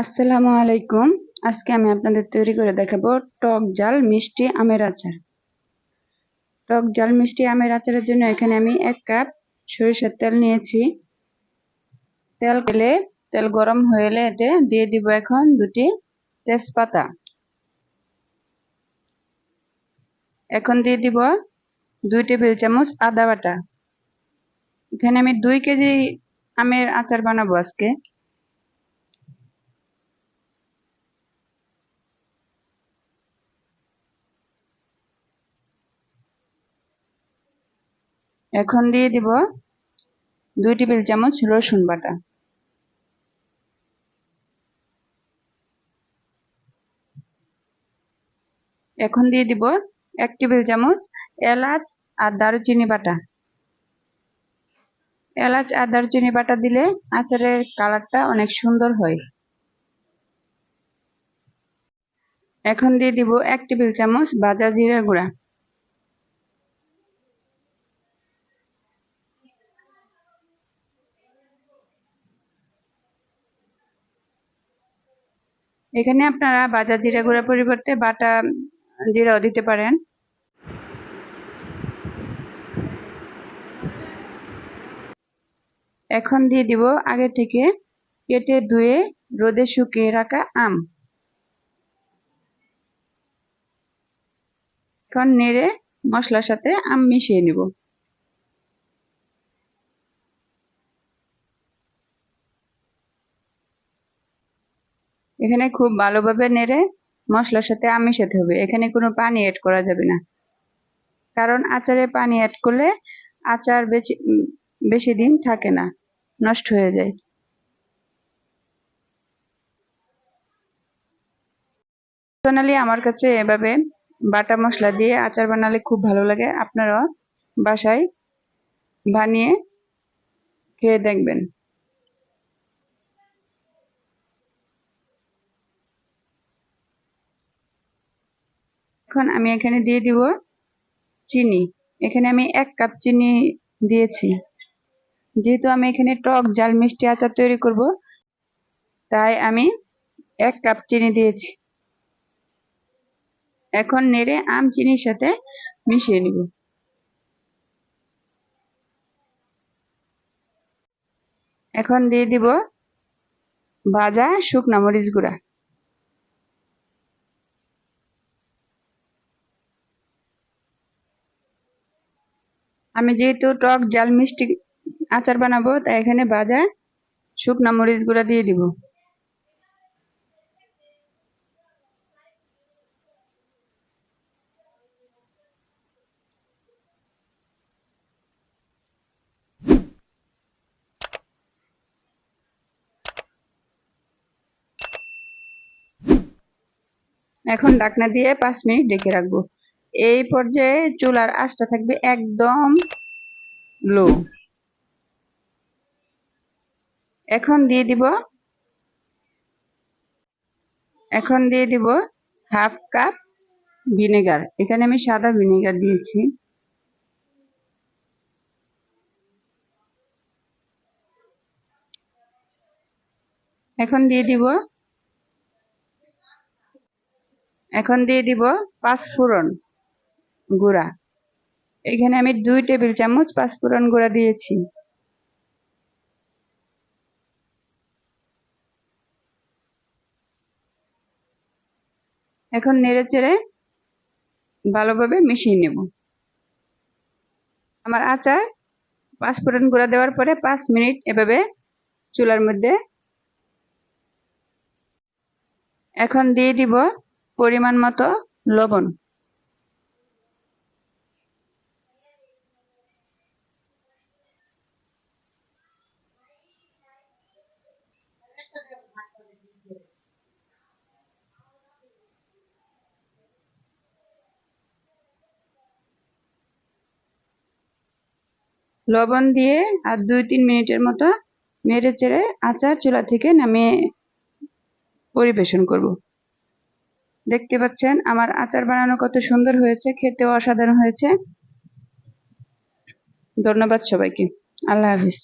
আসসালামু আলাইকুম। আজকে আমি আপনাদের তৈরি করে দেখাবো টক জাল মিষ্টি আমের আচার। টক জাল মিষ্টি আমের আচারের জন্য এখানে আমি এক কাপ সরিষার তেল নিয়েছি। তেল পেলে তেল গরম হয়ে এলে এতে দিয়ে দিব এখন দুটি তেজপাতা। এখন দিয়ে দিব দুই টেবিল চামচ আদা বাটা। এখানে আমি দুই কেজি আমের আচার বানাবো আজকে। এখন দিয়ে দিব দুই টেবিল চামচ রসুন বাটা। এখন দিয়ে দিব এক টেবিল চামচ এলাচ আর দারুচিনি বাটা। এলাচ আর দারুচিনি বাটা দিলে আচারের কালারটা অনেক সুন্দর হয়। এখন দিয়ে দিব এক টেবিল চামচ বাজা জিরা গুঁড়া। এখানে আপনারা বাজার জিরা গুঁড়ার পরিবর্তে বাটা জিরাও দিতে পারেন। এখন দিয়ে দিব আগে থেকে কেটে ধুয়ে রোদে শুকিয়ে রাখা আম। এখন নেড়ে মশলার সাথে আম মিশিয়ে নিব। এখানে খুব ভালোভাবে নেড়ে মশলার সাথে মেশাতে হবে। এখানে কোনো পানি অ্যাড করা যাবে না। কারণ আচারে পানি অ্যাড করলে আচার বেশি বেশি দিন থাকে না, নষ্ট হয়ে যায়। পার্সোনালি আমার কাছে এভাবে বাটা মশলা দিয়ে আচার বানালে খুব ভালো লাগে। আপনারা বাসায় বানিয়ে খেয়ে দেখবেন। এখন আমি এখানে দিয়ে দিব চিনি। এখানে আমি এক কাপ চিনি দিয়েছি। যেহেতু আমি এখানে টক, জাল, মিষ্টি আচার তৈরি করব, তাই আমি এক কাপ চিনি দিয়েছি। এখন নেড়ে আম চিনির সাথে মিশিয়ে নিব। এখন দিয়ে দিব ভাজা শুকনা মরিচ গুঁড়া। আমি যেহেতু টক জাল মিষ্টি আচার বানাবো, তাই এখানে ভাজা শুকনা মরিচ গুঁড়া দিয়ে দিব। এখন ডাকনা দিয়ে পাঁচ মিনিট ডেকে রাখব। এই পর্যায়ে চুলার আঁচটা থাকবে একদম লো। এখন দিয়ে দিব, এখন দিয়ে দিব হাফ কাপ ভিনেগার। এখানে আমি সাদা ভিনেগার দিয়েছি। এখন দিয়ে দিব, এখন দিয়ে দিব পাঁচফোড়ন গুঁড়া। এখানে আমি দুই টেবিল চামচ পাঁচফোড়ন গুঁড়া দিয়েছি। এখন নেড়ে চেড়ে ভালোভাবে মিশিয়ে নেব। আমার আচার পাঁচফোড়ন গুঁড়া দেওয়ার পরে পাঁচ মিনিট এভাবে চুলার মধ্যে এখন দিয়ে দিব পরিমাণ মতো লবণ। লবণ দিয়ে আর দুই তিন মিনিটের মতো নেড়ে চেড়ে আচার চুলা থেকে নামিয়ে পরিবেশন করব। দেখতে পাচ্ছেন আমার আচার বানানো কত সুন্দর হয়েছে, খেতেও অসাধারণ হয়েছে। ধন্যবাদ সবাইকে। আল্লাহ হাফিজ।